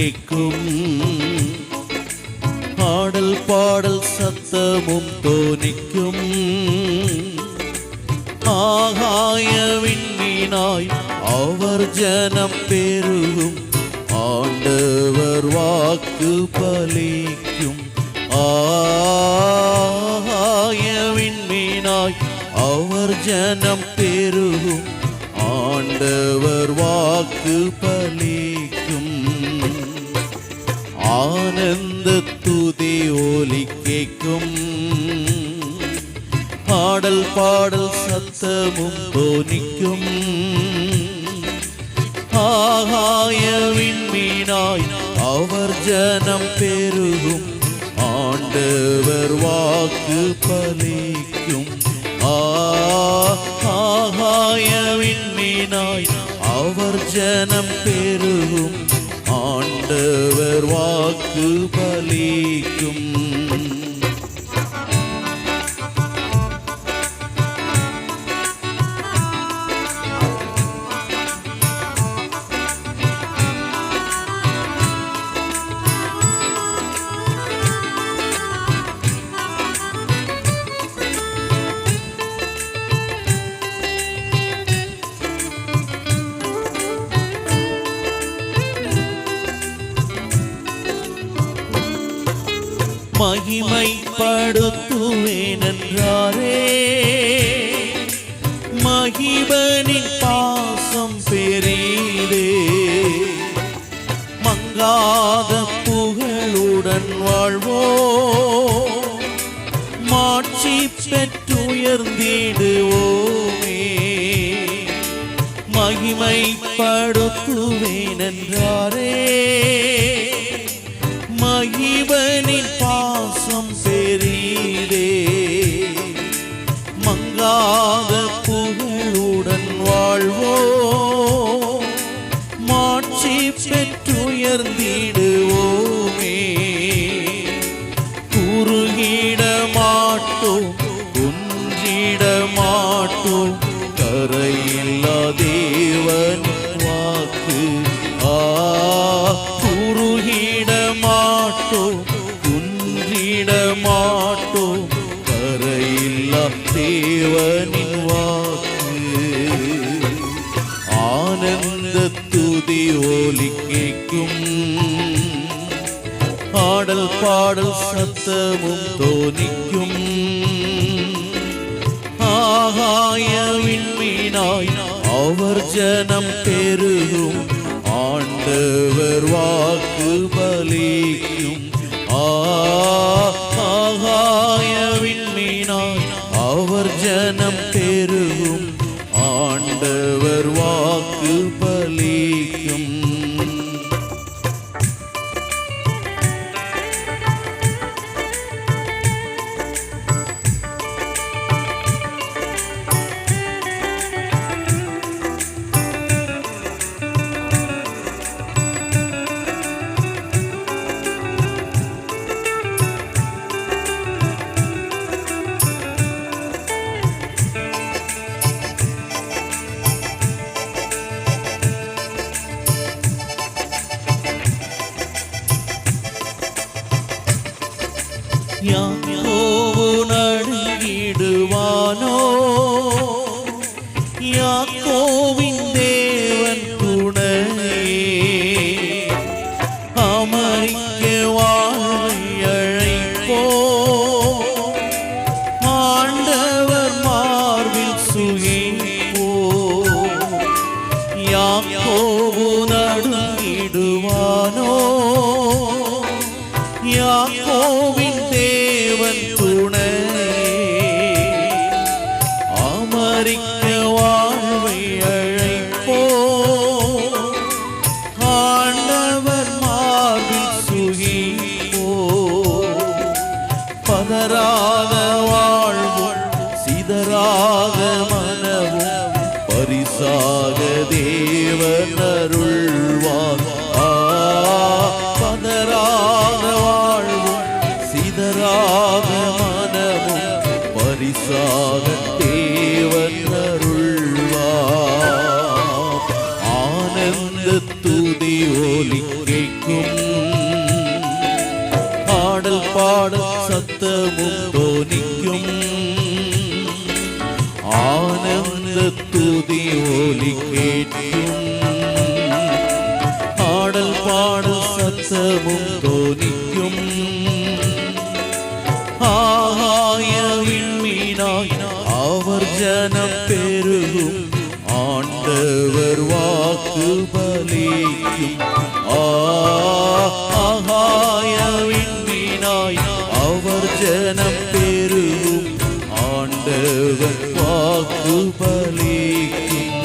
கேட்கும் பாடல் பாடல் சத்தமும் தோனிக்கும். ஆகாய விண்ணினாய் அவர் ஜனம் பெருகும். ஆண்டவர் வாக்கு பலிக்கும். ஆகாய விண்மீனாய் அவர் ஜனம் பெருகும். ஆண்டவர் ஆனந்த துதி ஒலி கேட்கும் பாடல் பாடல் சத்தமும் தோனிக்கும் ஆகாயவின் மீனாய் அவர் ஜனம் பெருகும். ஆண்டவர் வாக்கு பலிக்கும். ஆகாயவின் மீனாய் அவர் ஜனம் பெருகும். ஆண்டவர் வாக்கு பலிக்கும். மகிமைப்படுத்துவேனென்றாரே. மகிபனின் பாசம் பெரிதே. மங்காத புகழுடன் வாழ்வோ. மாட்சி பெற்றுயர்ந்திடுவோமே. மகிமைப்படுத்துவேனென்றாரே. மகிபனின் பாசம் பெற்றுயர்ந்திடுவோமே. குறுகிட மாட்டோம் குன்றிட மாட்டோம் கரையில்லா தேவன். ஆடல் பாடல் சத்தமும் தோனிக்கும். ஆகாய விண்மீனாய் அவர் ஜனம் பெருகும். ஆண்டவர் வாக்கு பலிக்கும். யாக்கோவு நடுங்கிடுவானோ யாக்கோவின் தேவன் துணை அமரிக்க வாழை அழைப்போ ஆண்டவர் மார்பில் சிதறாத வாழ்வும் சிதறாத மனவும் பரிசாக தேவனருள்வார் பதறாத வாழ்வும் சிதறாத மனமும் பரிசாக தேவனருள்வார் ஆனந்த துதி ஒலி கேட்கும். பாடல் பாடல் சத் ആനന്ദവും തോന്നിക്കും ആനന്ദത്തുതി ഓലി കേട്ടും ആടൽ പാടൽ സത്സവും തോന്നിക്കും ആഹായ വിൺമീനായി അവർ ജനം പെരുകും ആണ്ടവർ വാക്കു ബലിക്കും தரிசனம் பெறும் ஆண்டவர் வாக்கு பலிக்கும்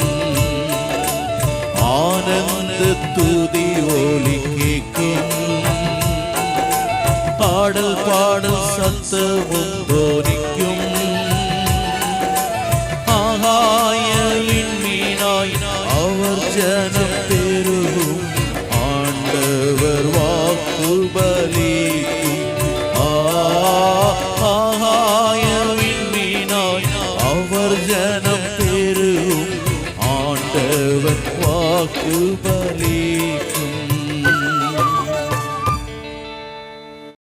ஆனந்த துதி ஒலி கேட்கும். பாடல் பாடல் சத்தமும் தோனிக்கும் ஆகாயலின் மீனாய் அவர் ஜன You.